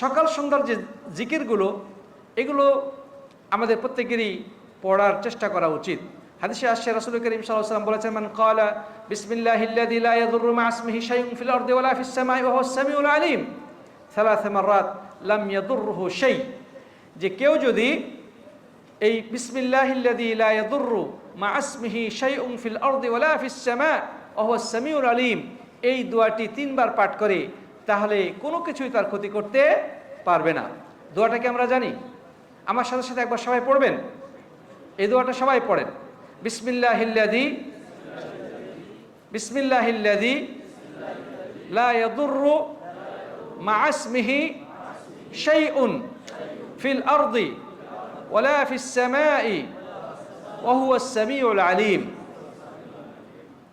সকাল সন্ধ্যার যে জিকিরগুলো, এগুলো আমাদের প্রত্যেকেরই পড়ার চেষ্টা করা উচিত। হাদিসে আসছে, রাসূল করিম ওয়াসাল্লাম বলেছেন, মান ক্বালা বিসমিল্লাহিল্লাযী লা ইয়াদুররু মা ইসমিহি শাইউন ফিল আরদি ওয়ালা ফিস সামাই ওয়া হুয়াস সামিউল আলিম। যে কেউ যদি এই ইয়াদুররু মা সামিউল আলিম, এই দোয়াটি তিনবার পাঠ করে তাহলে কোনো কিছুই তার ক্ষতি করতে পারবে না। দোয়াটাকে আমরা জানি? আমার সাথে সাথে একবার সবাই পড়বেন? এই দোয়াটা সবাই পড়েন। বিসমিল্লাহিল্লাযী বিসমিল্লাহিল্লাযী, লা ইয়াদুররু মা ইসমিহি শাইউন ফিল আরদি ওয়ালা ফিস সামাই ওয়া হুয়াস সামিউল আলিম।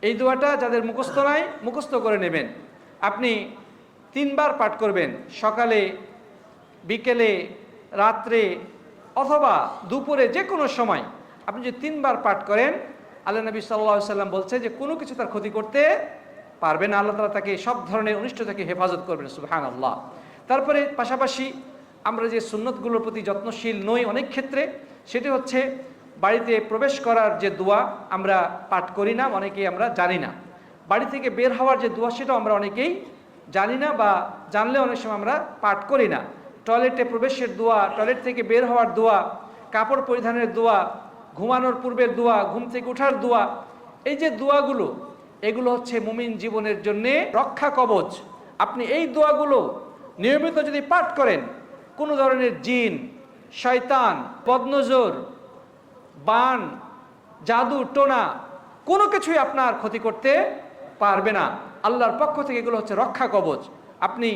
এই দোয়াটা যাদের মুখস্থ নাই, মুখস্থ করে নেবেন। আপনি তিনবার পাঠ করবেন, সকালে, বিকেলে, রাত্রে অথবা দুপুরে যে কোনো সময়। আপনি যদি তিনবার পাঠ করেন, আল্লাহ নবী সাল্লা সাল্লাম বলছে যে কোনো কিছু তার ক্ষতি করতে পারবে না। আল্লাহ তালা তাকে সব ধরনের অনিষ্ট থেকে হেফাজত করবেন সুহান আল্লাহ তারপরে পাশাপাশি আমরা যে সুন্নতগুলোর প্রতি যত্নশীল নই অনেক ক্ষেত্রে, সেটি হচ্ছে বাড়িতে প্রবেশ করার যে দোয়া আমরা পাঠ করি না, অনেকেই আমরা জানি না। বাড়ি থেকে বের হওয়ার যে দোয়া, সেটাও আমরা অনেকেই জানি না বা জানলে অনেক সময় আমরা পাঠ করি না। টয়লেটে প্রবেশের দোয়া, টয়লেট থেকে বের হওয়ার দোয়া, কাপড় পরিধানের দোয়া, ঘুমানোর পূর্বের দোয়া, ঘুম থেকে ওঠার দোয়া, এই যে দোয়াগুলো, এগুলো হচ্ছে মুমিন জীবনের জন্যে রক্ষা কবচ। আপনি এই দোয়াগুলো নিয়মিত যদি পাঠ করেন, কোনো ধরনের জিন, শয়তান পদ্মজোর বান, জাদু, টোনা, কোনো কিছুই আপনার ক্ষতি করতে পারবে না। আল্লাহর পক্ষ থেকে এগুলো হচ্ছে রক্ষা কবচ। আপনি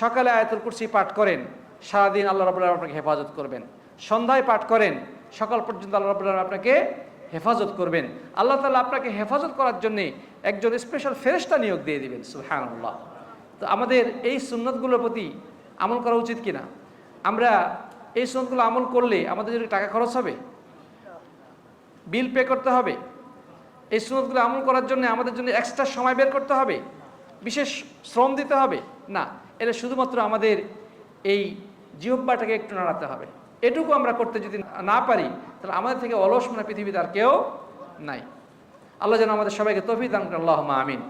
সকালে আয়াতুল কুরসি পাঠ করেন, সারাদিন আল্লাহ রবুল্লাহ আপনাকে হেফাজত করবেন। সন্ধ্যায় পাঠ করেন, সকাল পর্যন্ত আল্লাহ রবুল্লাহ আপনাকে হেফাজত করবেন। আল্লাহ তালা আপনাকে হেফাজত করার জন্যে একজন স্পেশাল ফেরেস্তা নিয়োগ দিয়ে দিবেন সুহানুল্লাহ তো আমাদের এই সুন্নতগুলোর প্রতি আমল করা উচিত কিনা? আমরা এই সুন্নতগুলো আমল করলে আমাদের যদি টাকা খরচ হবে? বিল পে করতে হবে? এই সুনতগুলো আমল করার জন্য আমাদের জন্য এক্সট্রা সময় বের করতে হবে। বিশেষ শ্রম দিতে হবে। না, এটা শুধুমাত্র আমাদের এই জিহব্বাটাকে একটু নাড়াতে হবে। এটুকু আমরা করতে যদি না পারি, তাহলে আমাদের থেকে অলস মানে পৃথিবীতে আর কেউ নাই। আল্লাহ যেন আমাদের সবাইকে তফি দান আল্লাহ আমিন।